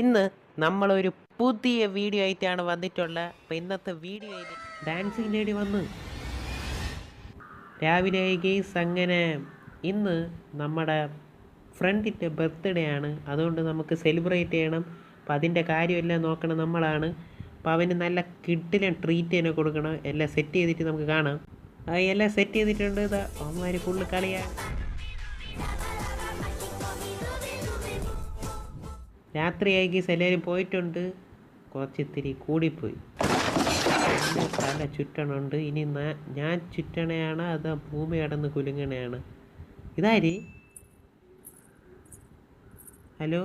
ഇന്ന് നമ്മളൊരു പുതിയ വീഡിയോ ആയിട്ടാണ് വന്നിട്ടുള്ളത് അപ്പം ഇന്നത്തെ വീഡിയോ ഡാൻസിങ് ലേഡി വന്ന്. രാവിലെ ഗെയ്സ് അങ്ങനെ ഇന്ന് നമ്മുടെ ഫ്രണ്ടിന്റെ ബർത്ത്ഡേ ആണ്. അതുകൊണ്ട് നമുക്ക് സെലിബ്രേറ്റ് ചെയ്യണം. അപ്പം അതിന്റെ കാര്യമെല്ലാം നോക്കണം നമ്മളാണ്. അപ്പം അവന് നല്ല കിഡിലും ട്രീറ്റ് തന്നെ കൊടുക്കണം. എല്ലാം സെറ്റ് ചെയ്തിട്ട് നമുക്ക് കാണാം. എല്ലാം സെറ്റ് ചെയ്തിട്ടുണ്ട്. അവന്മാർ ഫുള്ള് കളിയാണ് രാത്രിയായി എല്ലാവരും പോയിട്ടുണ്ട്. കുറച്ച് ഇത്തിരി കൂടിപ്പോയി. തല ചുറ്റണുണ്ട്. ഇനി ഞാൻ ചുറ്റണയാണ് അത് ഭൂമി കടന്ന് കുലുങ്ങണയാണ്? ഇതാര്? ഹലോ?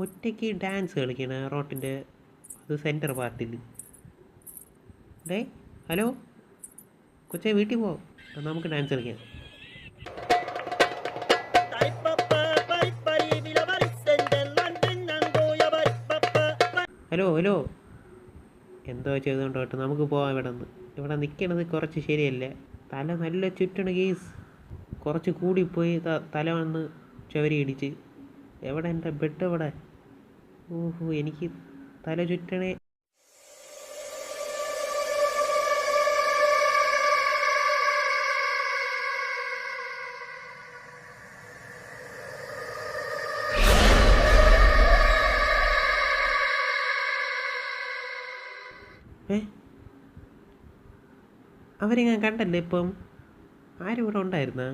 ഒറ്റയ്ക്ക് ഡാൻസ് കളിക്കണ റോട്ടിന്റെ അത് സെന്റർ പാർട്ടിൽ ഡേ ഹലോ? കൊച്ചേ വീട്ടിൽ പോ. നമുക്ക് ഡാൻസ് കളിക്കാം. ഹലോ ഹലോ എന്തോ ചെയ്തുകൊണ്ട് പോട്ടെ നമുക്ക് പോവാം ഇവിടെ നിന്ന് ഇവിടെ നിൽക്കണത് കുറച്ച് ശരിയല്ല? തല നല്ല ചുറ്റണ കേസ് കുറച്ച് കൂടിപ്പോയി തല വന്ന് ചവരി ഇടിച്ച്. എവിടെ എന്റെ ബെഡ് എവിടെ ഓഹോ എനിക്ക് തല ചുറ്റണേ ഏ? അവരെ ഞാൻ കണ്ടല്ലേ ഇപ്പം? ആരും ഇവിടെ ഉണ്ടായിരുന്ന?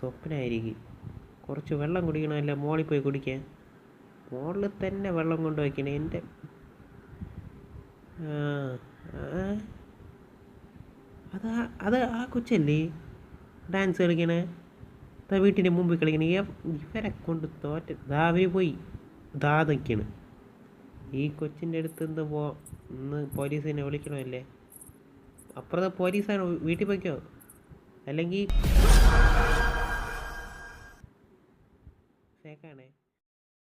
സ്വപ്നമായിരിക്കും കുറച്ച് വെള്ളം കുടിക്കണമല്ലോ മോളിൽ പോയി കുടിക്കാൻ? മോളിൽ തന്നെ വെള്ളം കൊണ്ട് വയ്ക്കണേ എന്റെ. അത് അത് ആ കൊച്ചല്ലേ? ഡാൻസ് കളിക്കണേ? വീട്ടിന്റെ മുമ്പിൽ കളിക്കണേ. ഇവരെ കൊണ്ട് തോറ്റ ദാ പോയി. ദാ നിൽക്കണ് ഈ കൊച്ചിന്റെ അടുത്ത് നിന്ന് പോ ഇന്ന് പോലീസിനെ വിളിക്കണമല്ലേ? അപ്പുറത്തെ പോലീസാണ് വീട്ടിൽ പോയിക്കോ? അല്ലെങ്കിൽ ഫേക്കാണേ